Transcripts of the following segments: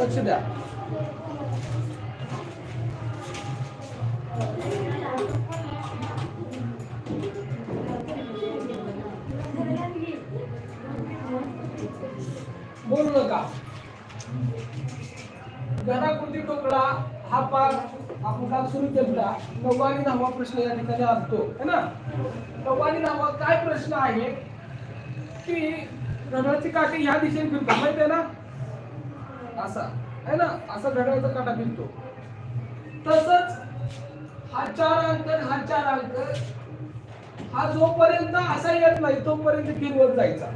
लक्ष द्या बोलू नका घनाकृती टोकळा, हा पाठ आपण काल सुरू केला नववा आणि प्रश्न या ठिकाणी असतो. है ना? नववा आणि दहावा काय प्रश्न आहे? की घड्याळाची काठी ह्या दिशेने फिरतो माहिती आहे ना? असा आहे ना? असा घड्याळाचा काटा फिरतो. तसंच हा चार अंक हा चार अंक हा जोपर्यंत असा येत नाही तोपर्यंत फिरवत जायचा.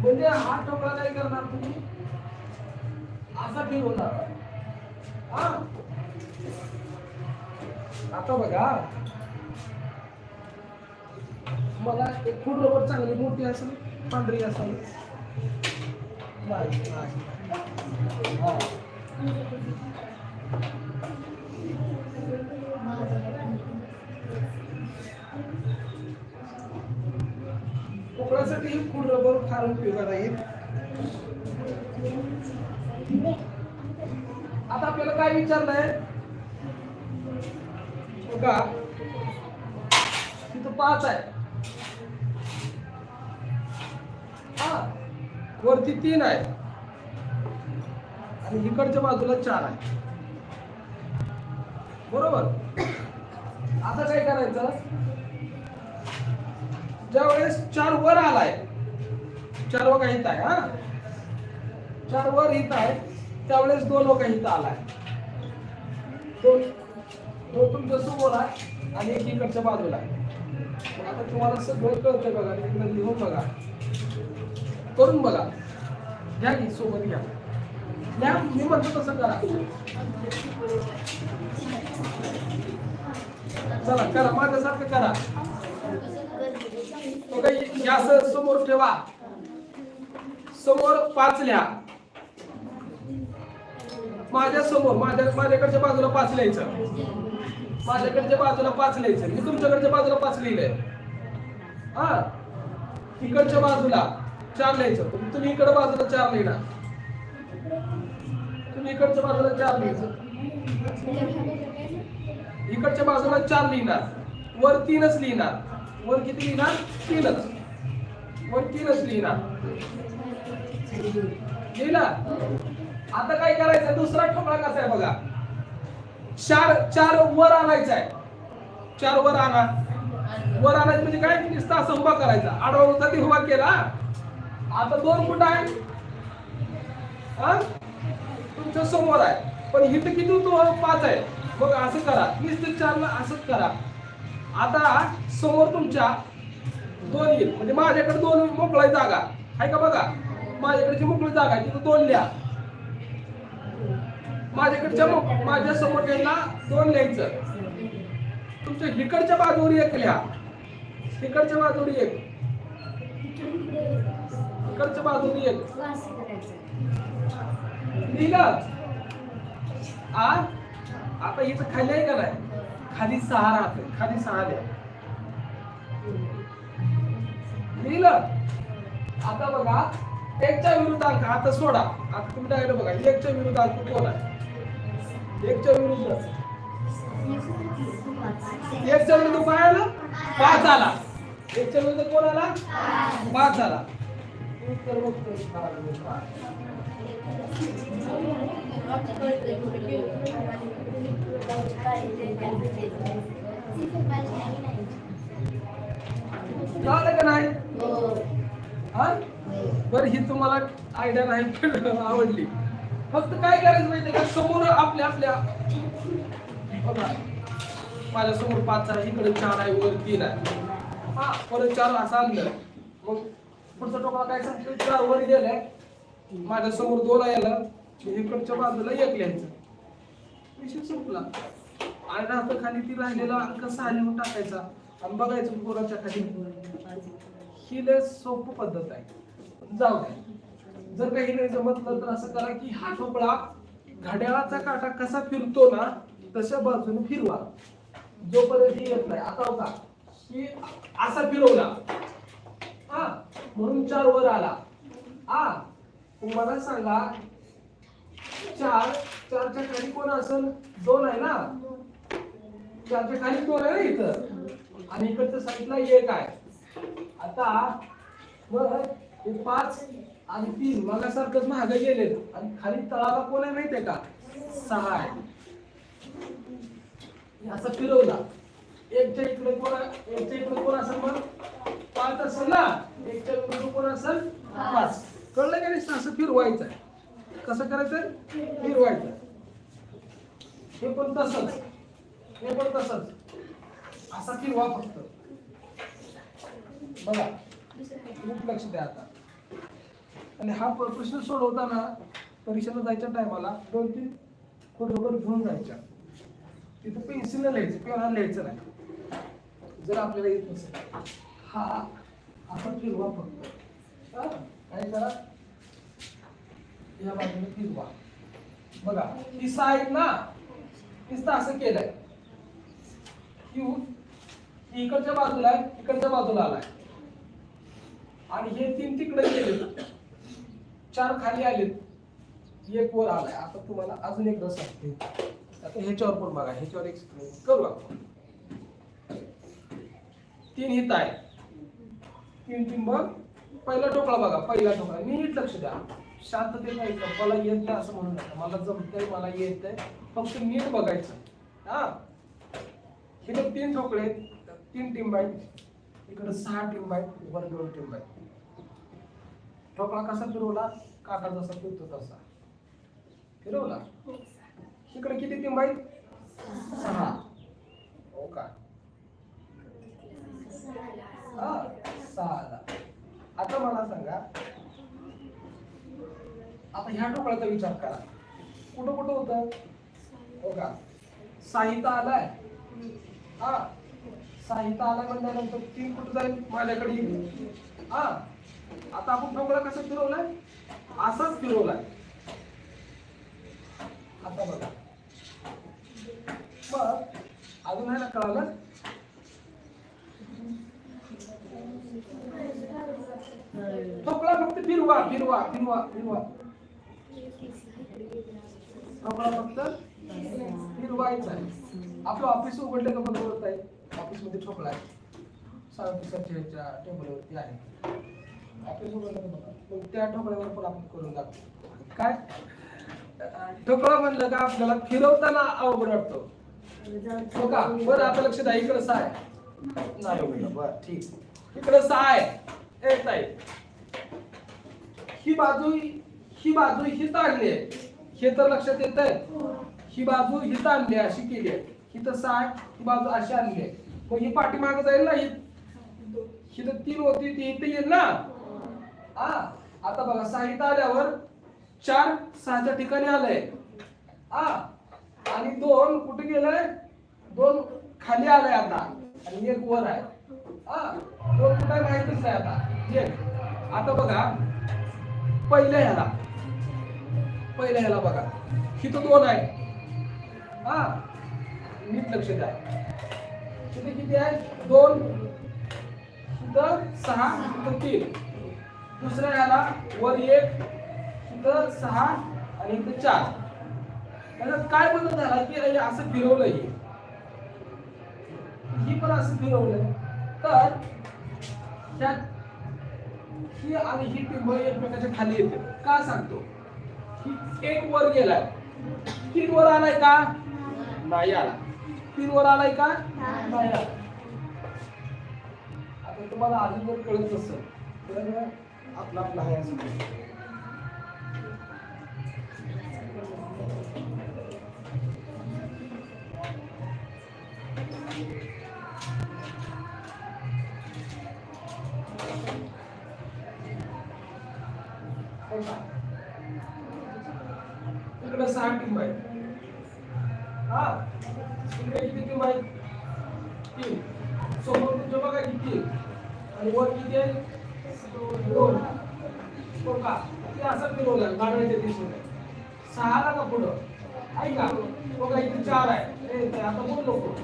म्हणजे हा टोकळा काय करणार तुम्ही? असा फिरवणार. हा? आता बघा. मला एक फूड रबर चांगली मोठी असेल. ही। फ़ूड रबर फार उपयोगात आता आपल्याला काय विचारलंय बघा तिथं पाच आहे. वरती तीन आहे. आणि इकडच्या बाजूला चार आहे. बरोबर? आता काय करायचं? ज्या वेळेस चार वर आलाय चार बघा हित आहे हा. चार वर हित आहे त्यावेळेस दोन बघा इथं आलाय. दोन तो तुमच्यासमोर आहे आणि एक इकडच्या बाजूला आहे. आता तुम्हाला सगळं कळतंय बघा इकडे लिहून बघा. करून बघा. घ्या की सोबत घ्या. घ्या मी म्हणतो तसं करा. चला करा माझ्यासारखं करा. बघा, असं समोर ठेवा. समोर पाच लिहा माझ्यासमोर माझ्या माझ्याकडच्या बाजूला पाच लिहायचं. माझ्याकडच्या बाजूला पाच लिहायचं. मी तुमच्याकडच्या बाजूला पाच लिहिलंय. हा? तिकडच्या बाजूला. चार लिहायचं. तुम्ही इकडं बाजूला चार लिहिणार तुम्ही इकडच्या बाजूला चार लिहायचं. इकडच्या बाजूला चार लिहिणार. वर तीनच लिहिणार. वर किती लिहिणार? तीनच. वर तीनच लिहिणार. लिहिला? आता काय करायचं? दुसरा ठोकळा कसा आहे बघा. चार चार वर आणायचा आहे. चार वर आणा. वर आणायचं म्हणजे काय? नुसता असं उभा करायचा. आडवा होता ते उभा केला. आता दोन फुट आहे. हा? तुमच्यासमोर आहे. पण इथं किती तो पाच आहे. मग असं करा. नुसतं चारला असंच करा. आता समोर तुमच्या दोन येईल. म्हणजे माझ्याकडे दोन मोकळा जागा. आहे का बघा? माझ्याकडची मोकळी जागा आहे तिथं दोन लिहा. माझ्याकडच्या माझ्यासमोर त्यांना दोन लिहायचं. तुमच्या इकडच्या बाजूवर एक लिहा. इकडच्या बाजूवर एक. इकडच्या बाजूने एक लिहिलं आ? आता इथं खाली आहे का नाही? खाली सहा राहते खाली सहा द्या. लिहिलं आता बघा एकच्या विरुद्धांक आता सोडा. आता तुम्ही डायरेक्ट बघा. एकच्या विरुद्धांक कोण आहे? एकच्या विरुद्ध. एकच्या विरुद्ध काय आलं? पाच आला. एकच्या विरुद्ध कोण आला? पाच आला. कळलं का नाही? हा. बरं ही तुम्हाला आयडिया नाही पण आवडली. फक्त काय करायचं माहितीये का? समोर आपल्या आपल्या. बघा. माझ्यासमोर पाच आहे इकडे चार आहे वर तीन आहे. हा परत चार असं आणलं. मग पुढचं टोकाला काय सांगतो चार वर गेलाय. माझ्यासमोर दोन आहे आलं इकडच्या बाजूला एक लिहायचं विषय संपला. आणि राहतं खाली ती राहिलेला अंक सहा लिहून टाकायचा. आणि बघायचं पोराच्या खाली. ही लय सोप पद्धत आहे. जाऊ द्या. जर काही नाही जमतलं तर असं करा की हा ठोकळा घड्याळाचा काटा कसा फिरतो ना तशा बाजूने फिरवा. जोपर्यंत येत नाही. आता होता की असा फिरवला. म्हणून चार वर आला. आ मला सांगा चार चारच्या खाली कोण असेल? दोन आहे ना? चारच्या खाली दोन आहे ना इथं? आणि इकडच्या साईडला एक आहे. आता मग हे पाच आणि तीन मगासारखंच महाग गेले आणि खाली तळाला कोण आहे माहितीये का? सहा आहे. असं फिरवला. एकच्या इकडे कोण आहे- एकच्या इकडे कोण असेल मग? पाच असेल ना? एकच्या इकडे कोण असेल? पाच. कळलं का नाही? असं फिरवायचं आहे. कसं करायचं? फिरवायचं. हे पण तसंच. हे पण तसंच. असा फिरवा फक्त. बघा. खूप लक्ष द्या आता. आणि हा प्रश्न सोडवताना परीक्षेला जायच्या टायमाला दोन तीन फोटोवर घेऊन जायच्या. तिथं पेन्सिल लिहायचं पेन लिहायचं नाही. जर आपल्याला येत नसेल. हा आपण फिरवा फक्त. काय करा या बाजूने फिरवा. बघा किस्सा आहेत ना? किस्सा असं केलंय. क्यू इकडच्या बाजूला आहे इकडच्या बाजूला आलाय. आणि हे तीन तिकडे गेले. चार खाली आलेत. एक वर आलाय. आता तुम्हाला अजून एक रस आता ह्याच्यावर पण बघा ह्याच्यावर एक्सप्लेन करू आपण. तीन हित आहे तीन बघ पहिला टोकळा बघा पहिला टोकळा नीट लक्ष द्या. शांततेत ऐका. मला येत नाही असं म्हणू नका. मला जमतंय मला येत आहे फक्त नीट बघायचं. हा? इकडे तीन ठोकळे आहेत. तीन टीम आहेत. इकडे सहा टीम आहेत. वर दोन टीम आहेत. ठोकळा कसा फिरवला? काटा जसा फिरतो तसा. फिरवला? इकडे किती टीम आहेत? सहा. हो का? हा आता मला सांगा आता ह्या ठोकळ्याचा विचार करा. कुठं कुठं होतं? हो का? साहित्य आलाय. हा. साहित्य आलाय म्हणल्यानंतर तीन कुठं जाईल? माझ्याकडे येईल. हा. आता आपण टोकळा कसं फिरवलाय? असाच फिरवलाय. आता बघा. मग अजून आहे ना कळालं? ठोकळा फक्त फिरवा फिरवा फिरवा फिरवा. ठोकळा फक्त फिरवायचा आहे. आपलं ऑफिस उघडलं का बघ आहे ऑफिसमध्ये ठोकळा आहे. साडेतीसाच्या टेबलवरती आहे. ऑफिस उघडलं का बघा त्या ठोकळ्यावर पण आपण करून जातो. काय? ठोकळा म्हणलं का आपल्याला फिरवताना अवघड वाटतो. हो का? बरं आता लक्ष द्या. इकडं आहे. नाही बरं ठीक. इकडे सहा आहे एक आहे ही बाजू ही बाजू ही ताणली आहे. हे तर लक्षात येत आहे. ही बाजू ही ताणली आहे अशी केली आहे. ही तर सहा ही बाजू अशी आणली आहे. मग ही पाठीमाग जाईल ना ही? ही तर तीन होती ती इथे येईल ना? हा आता बघा साहित्य आल्यावर चार सहाच्या ठिकाणी आलंय. हा आणि दोन कुठे गेलंय? दोन खाली आलंय आता. आणि एक वर आहे. हा दोन कुठे आहे नाही आता. एक आता बघा. पहिल्या ह्याला. पहिल्या ह्याला बघा. इथं दोन आहे. हा. नीट लक्ष द्या. किती किती आहे? दोन. सुद्धा सहा सुद्धा तीन. दुसऱ्या ह्याला वर एक सुद्धा सहा आणि इथं चार. त्याच्यात काय बदल झाला की असं फिरवलं हे ही पण असं फिरवलंय. तर त्यात ही आणि ही टिंब एकमेकाच्या खाली येते. का सांगतो? ही एक वर गेलाय. तीन वर आलाय का? नाही आला. तीन वर आलाय का? नाही आला. आता तुम्हाला अजून जर कळत नसेल. तर आपला आपला आहे असं म्हणू. टीम आहे हा किती टीम आहे तीन. समोर तुमच्या बघा किती आणि वर किती आहे? दोन. हो का ते असं फिरवलं गाडवाच्या दिशेने सहाला का पुढं? ऐका बघा इथे चार आहे. ए, ते आता बोल नको.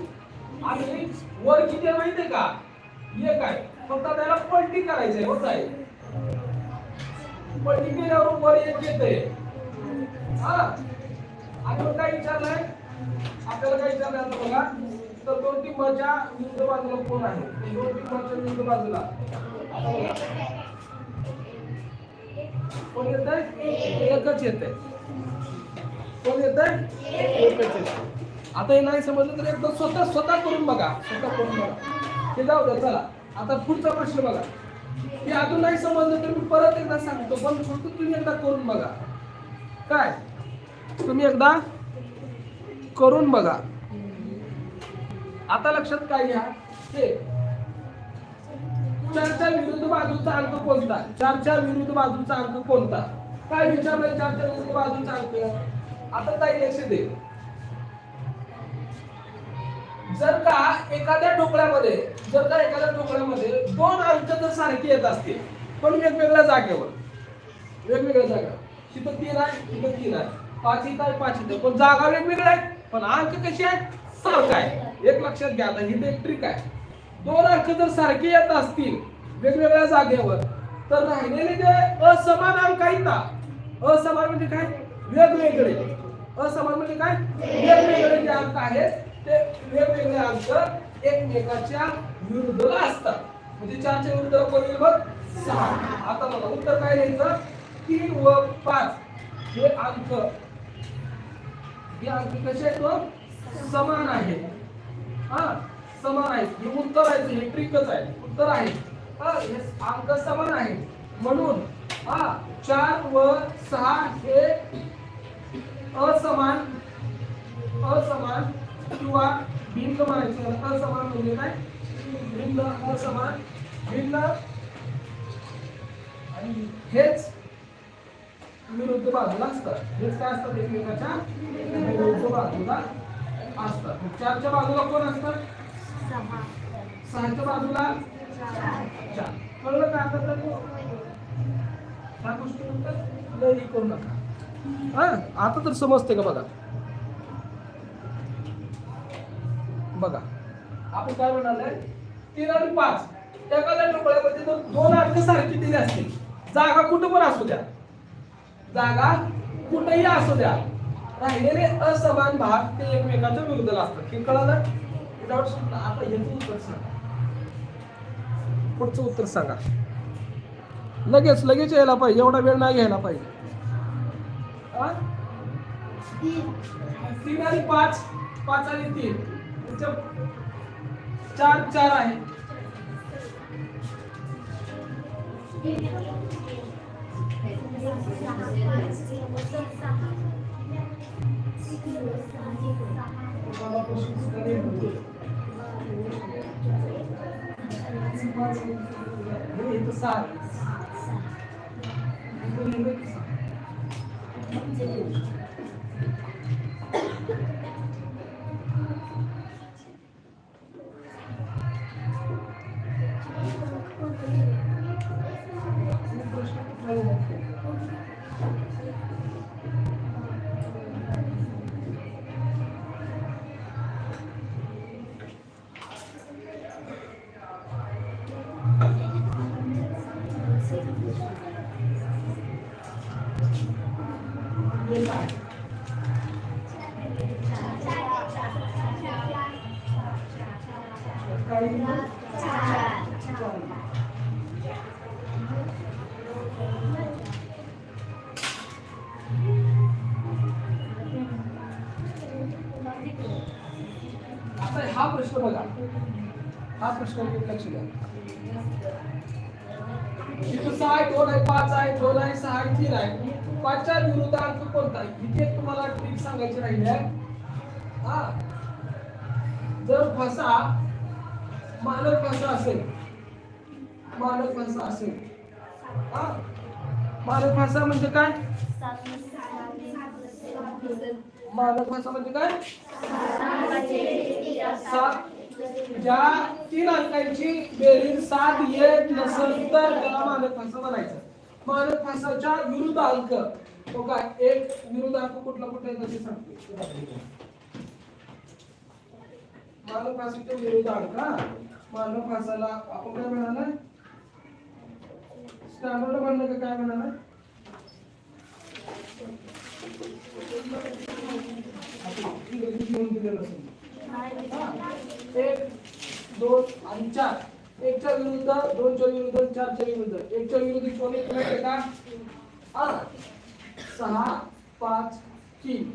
आणि वर किती आहे माहितीये का? एक आहे. फक्त त्याला पलटी करायचंय. होत आहे. पलटी केल्यावर वर एक येते हा. आता काय विचारलंय आपल्याला काय विचारलंय बघा. तर दोन टिंबाच्या विरुद्ध बाजूला कोण आहे? दोन टिंबाच्या विरुद्ध बाजूला. आता बघा. कोण येत एकच येत कोण येत एकच येत आता हे नाही समजलं तर एकदा स्वतः स्वतः करून बघा. स्वतः करून बघा. हे जाऊ द्या चला. आता पुढचा प्रश्न बघा. हे अजून नाही समजलं तर मी परत एकदा सांगतो पण फक्त तुम्ही एकदा करून बघा. काय? तुम्ही एकदा करून बघा. आता लक्षात काय घ्या? हे. चारच्या विरुद्ध बाजूचा अंक कोणता? चारच्या विरुद्ध बाजूचा अंक कोणता? काय विचारलंय चारच्या विरुद्ध बाजूचा अंक? आता काही लक्ष दे. जर का एखाद्या ढोकळ्यामध्ये जर का एखाद्या ढोकळ्यामध्ये दोन अंक जर सारखे येत असतील. पण वेगवेगळ्या जागेवर. वेगवेगळ्या जागा तिथं तीन आहे तिथं तीन आहे. पाच इथं आहे पाच इथं. पण जागा वेगवेगळ्या आहेत. पण अंक कसे आहेत सारखं आहे. एक लक्षात घ्या आता ही एक ट्रिक आहे. दोन अंक जर सारखे येत असतील वेगवेगळ्या जागेवर तर राहिलेले जे असमान अंक आहेत ना असमान म्हणजे काय? वेगवेगळे. असमान म्हणजे काय? वेगवेगळे जे अंक आहेत ते वेगवेगळे अंक एकमेकाच्या विरुद्धला असतात. म्हणजे चारच्या विरुद्ध कोण येईल बघ? सहा. आता बघा उत्तर काय लिहायचं? तीन व पाच. हे अंक हे अगदी कसे आहेत बघ? समान आहे हा समान आहेत. हे उत्तर आहे हे ट्रिकच आहे उत्तर आहे. हा हे अंक समान आहे. म्हणून हा चार व सहा हे असमान असमान किंवा भिन्न म्हणायचे. असमान म्हणजे काय? भिन्न असमान भिन्न. आणि हेच विरुद्ध बाजूला असतात. हेच काय असतात एकमेकाच्या? विरुद्ध बाजूला असतात. चारच्या बाजूला कोण असतात? सहाच्या बाजूला चार. कळलं का आता तर? ह्या गोष्टी लई करू नका. हा? आता तर समजते का बघा? बघा. आपण काय म्हणाले तीन आणि पाच. एखाद्या टोकळ्यामध्ये जर दोन अर्थ सारखी दिली असतील जागा कुठं पण असू द्या. जागा कुठेही असू द्या. राहिलेले असमान भाग ते एकमेकाच्या विरुद्ध असतात. हे कळालं? विदाउट आता ह्याचं उत्तर सांगा. पुढचं उत्तर सांगा. लगेच लगेच यायला पाहिजे. एवढा वेळ नाही घ्यायला पाहिजे. तीन आणि पाच. पाच आणि तीन. चार चार आहे. हे इथं सहा हा प्रश्न बघा. हा प्रश्न लक्ष द्या. इथं सहा आहे दोन आहे पाच आहे दोन आहे सहा आहे तीन आहे. पाचच्या विरुद्ध अंक कोणता? आहे इथे तुम्हाला ट्रिक सांगायची राहिली आहे. हा. जर फसा मानक फसा असेल मानक फसा असेल हा. मानक फसा म्हणजे काय? मानक फसा म्हणजे काय? ज्या तीन अंकांची बेरीज सात येत नसेल तर त्याला मानक फासा म्हणायचं. मानक फासाच्या विरुद्ध अंक. हो काय एक विरुद्ध अंक कुठला कुठला येतो ते सांगतो. मानक फासाच्या विरुद्ध अंक मानक फासाला आपण काय म्हणाला स्टँडर्ड म्हणलं का काय म्हणाला घेऊन दिलेलं असेल. एक दोन आणि चार. एकच्या विरुद्ध दोनच्या विरुद्ध चारच्या विरुद्ध. एकच्या विरुद्ध कोणी एक माहिती का सहा पाच तीन.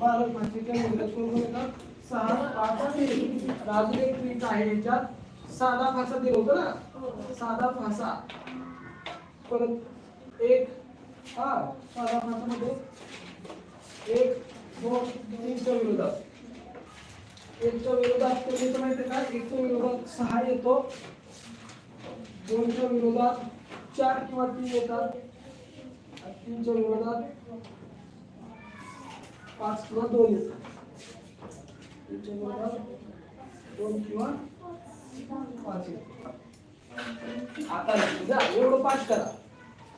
बारा पाचशेच्या विरुद्ध कोण येतात सहा पाच तीन. राजू एक ट्रिक आहे याच्यात. साधा फासा दिला होता ना? साधा फासा. परत एक. हा. साधा फासामध्ये एक तीनच्या विरोधात. एकच्या विरोधात तो येतो माहिती का? एकच्या विरोधात सहा येतो. दोनच्या विरोधात चार किंवा तीन येतात. तीनच्या विरोधात पाच किंवा दोन येतात. तीनच्या विरोधात दोन किंवा पाच येतात. आता द्या एवढं पाठ करा.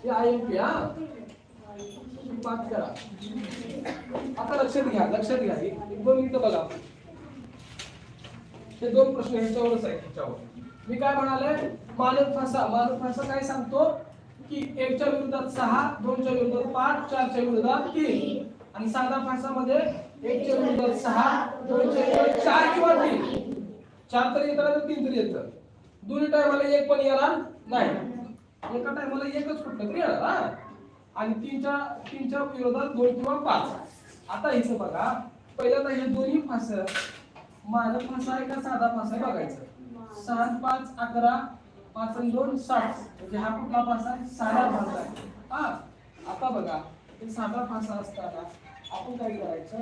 हे आय एम पी हा. पाठ करा. आता लक्षात घ्या लक्षात घ्या. एक दोन मिनिटं बघा. हे दोन प्रश्न ह्याच्यावरच आहेत ह्याच्यावर. मी काय म्हणाले मानक फासा. मानक फासा काय सांगतो? की एकच्या विरोधात सहा दोनच्या विरोधात पाच चारच्या विरोधात तीन. आणि साधा फासामध्ये एकच्या विरोधात सहा दोनच्या विरोधात चार किंवा तीन. चार तरी येतात तर तीन तरी येतं दोन्ही टायमाला एक पण येणार नाही. एका टायमाला एकच कुठलं तरी येणार हा. आणि तीनच्या तीनच्या विरोधात दोन किंवा पाच. आता इथं बघा पहिल्यांदा हे दोन्ही फास मानक फासा आहे का साधा फासा आहे बघायचं. सहा पाच अकरा पाच आणि दोन सात. म्हणजे हा कुठला फासा आहे? साधा फासा आहे. हा आता बघा ते साधा फासा असताना आपण काय करायचं?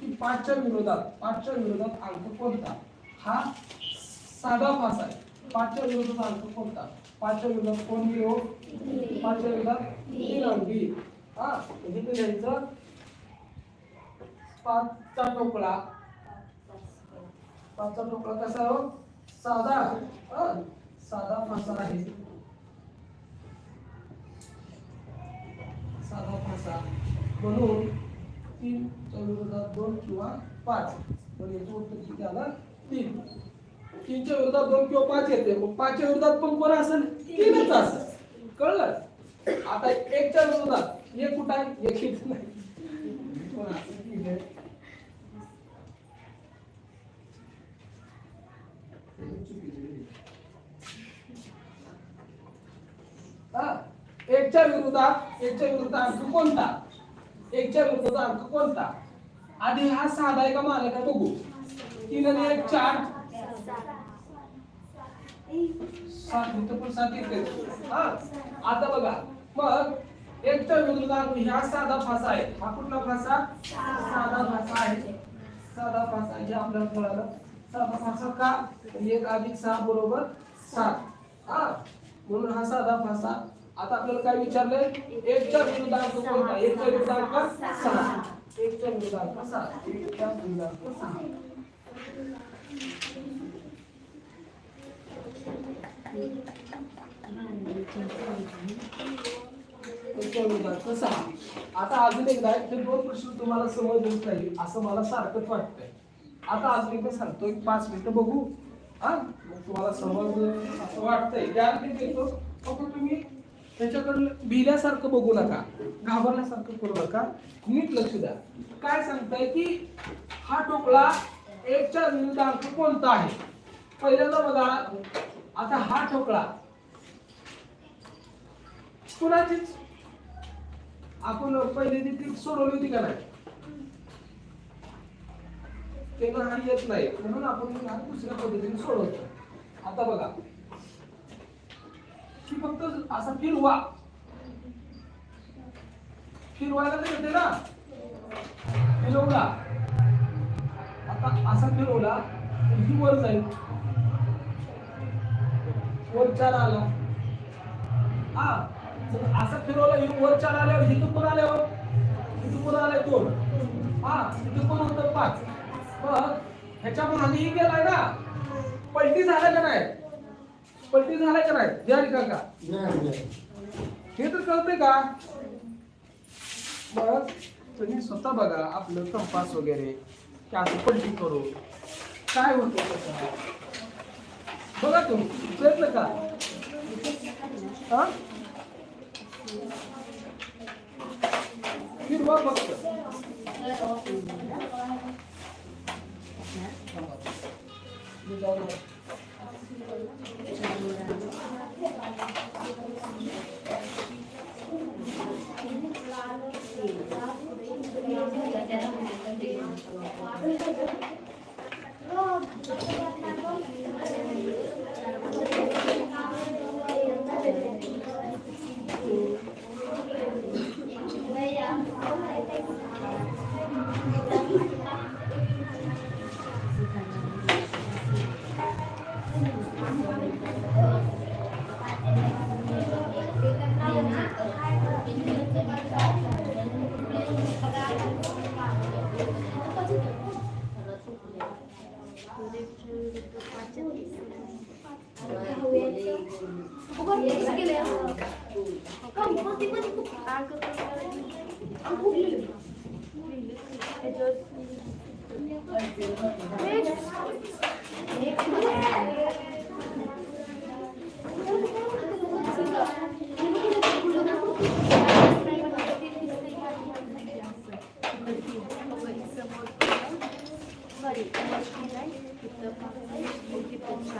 की पाचच्या विरोधात पाचच्या विरोधात अंक कोणता? हा साधा फासा आहे. पाचच्या विरोधात अंक कोणता? पाचव्या युगात कोण गेलो पाचव्या युगात बी. हा म्हणजे ते पाचचा टोकळा पाचचा टोकळा कसा हो? साधा. साधा फासा आहे. साधा फासा. म्हणून तीन चौदा दोन किंवा पाच. तर याचं उत्तर किती आलं? तीन. तीनच्या विरोधात दोन किंवा पाच येते. मग पाचच्या विरोधात पण कोण असेल? तीनच असेल. कळलं? आता एकच्या विरोधात एक कुठं आहे? एक इथं नाही. एकच्या विरोधात एकच्या विरोधात अंक कोणता? एकच्या विरोधात अंक कोणता? आधी हा साधा आहे का मालक बघू. तीन आणि एक चार. सात इथं पण सात येते हा आता बघा. मग एकच्या विरोधात ह्या साधा फासा आहे. हा कुठला फासा? साधा फासा आहे. साधा फासा हे आपल्याला कळालं. साधा फासा का? एक अधिक सहा बरोबर सात. हा म्हणून हा साधा फासा. आता आपल्याला काय विचारलंय? एकच्या विरुद्धांक कोणता? एकच्या विरुद्धांक सहा. एकच्या विरुद्धांक सहा. एकच्या विरुद्धांक सहा. आता अजून एकदा हे दोन प्रश्न तुम्हाला समजलेच नाही असं मला सारखंच वाटतंय. आता अजून एकदा सांगतो एक पाच मिनिटं बघू. हा? मग तुम्हाला समज असं वाटतंय गॅरंटी देतो. फक्त तुम्ही त्याच्याकडून भिल्यासारखं बघू नका. घाबरल्यासारखं करू नका. नीट लक्ष द्या. काय सांगताय की हा टोकळा एकच्या विरुद्धांक कोणता आहे? पहिल्यांदा बघा. आता हा ठोकळा. कुणाचीच आपण पहिले ती ट्रिक सोडवली होती का नाही? ते हा येत नाही. म्हणून आपण हा दुसऱ्या पद्धतीने सोडवतो. आता बघा. की फक्त असा फिरवा. फिरवायला तर येते ना. फिरवला. आता असा फिरवला ही वर जाईल. वर चार आला. हा असं फिरवलं येऊन वर चार आल्यावर हिथून पण आल्यावर? हिथून पण आलाय दोन. हा हिथून पण होतं पाच. मग ह्याच्यामुळे आम्ही आधीही गेलाय ना. पलटी झाला का नाही? पलटी झालाय का नाही? द्या काका हे तर कळतंय का? मग तुम्ही स्वतः बघा आपलं कंपास वगैरे की असं पलटी करू काय होतं बघा तुम्ही प्रयत्न का हा? फिरवा फक्त.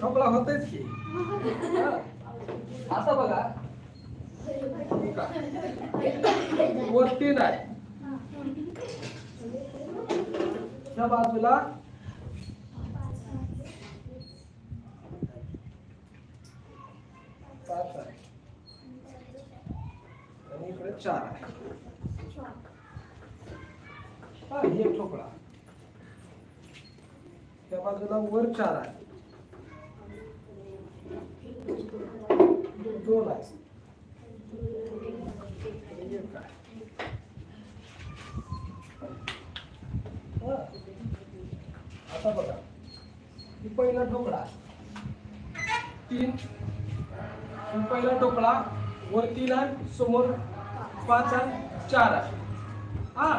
ठोकळा होतेच की. आता बघा. वरती नाही. त्या बाजूला पाच आहे. आणि इकडे चार आहे. हा एक ठोकळा. त्या बाजूला वर चार आहे. दोन आहे. आता बघा. ही पहिला ढोकळा. तीन. पहिला ढोकळा. वर तीन आहे. समोर पाच आहे. चार आहे. हा.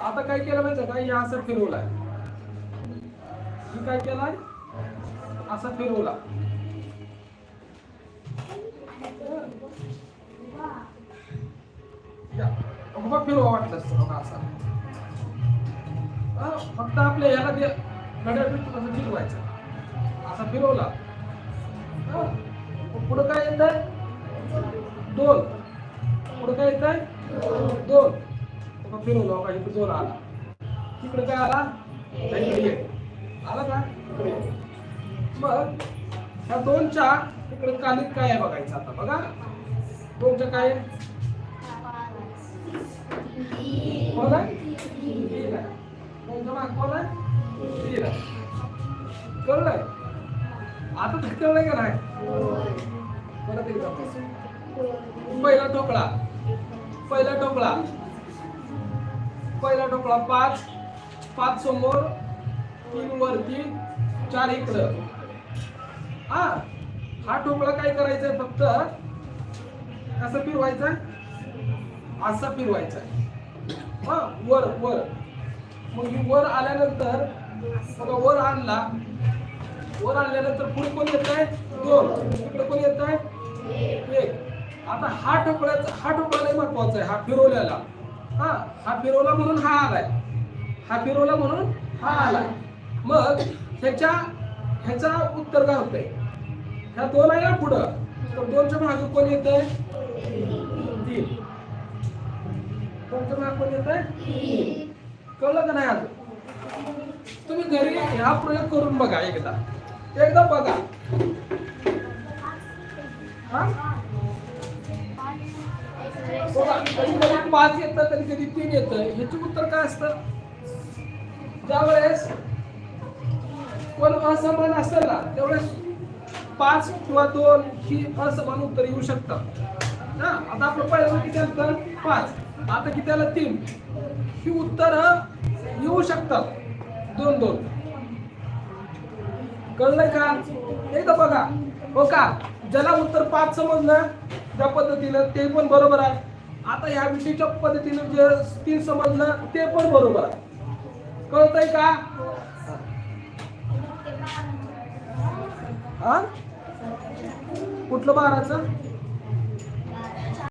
आता काय केलं माहिती का? या असं आहे मी काय केलाय? असा फिरवला. बाबा फिरवा वाटलं असतं असा. हा, फक्त आपल्या ह्याला ते गड्या असं फिरवायचं. असा फिरवला. हा. पुढं काय येत आहे दोन. पुढं काय येत आहे दोन. उभा फिरवला बघा इकडे दोन आला. तिकडे काय आला? आला का? मग ह्या दोनच्या इकडे कालीत काय आहे बघायचं आता? बघा. दोनच्या काय कोण आहे? दोनच्या माग कोण आहे? आहे. कळलंय? आता तर कळलंय का नाही? परत एकदा पहिला ढोकळा. पहिला ढोकळा. पहिला ढोकळा पाच. पाच समोर. तीन वरती चार इकडं. हा हा ठोकळा काय करायचंय फक्त? असं फिरवायचा असं फिरवायचा हा वर वर. मग ही वर आल्यानंतर बघा वर आणला. वर आणल्यानंतर पुढे कोण येत आहे दोन. इकडे कोण येत आहे एक. आता हा ठोकळ्याचा हा ठोकळा महत्त्वाचा आहे हा फिरवल्याला हा हा फिरवला म्हणून हा आलाय. हा फिरवला म्हणून हा आलाय. मग ह्याच्या ह्याचा उत्तर काय होतंय? ह्या दोन आहे ना पुढं. तर दोनच्या मागे कोण येत आहे तीन. दोनच्या मागे कोण येत आहे कळलं का नाही अजून? तुम्ही घरी हा प्रयोग करून बघा एकदा. एकदा बघा. हा? कधी कधी पाच येतं कधी कधी तीन येतं. ह्याचे उत्तर काय असतं? ज्यावेळेस पण असमान असेल ना त्यावेळेस पाच किंवा दोन ही असमान उत्तर येऊ शकतात. ना आता आपलं पाहिलं किती अंतर पाच. आता किती आलं? तीन. ही उत्तर येऊ शकतात. दोन दोन. कळलंय का? एकदा बघा. हो का? ज्याला उत्तर पाच समजलं ज्या पद्धतीनं ते पण बरोबर आहे. आता ह्या विषयीच्या पद्धतीनं जे तीन समजलं ते पण बरोबर आहे. कळतंय का? आ कुठलं बाराचं?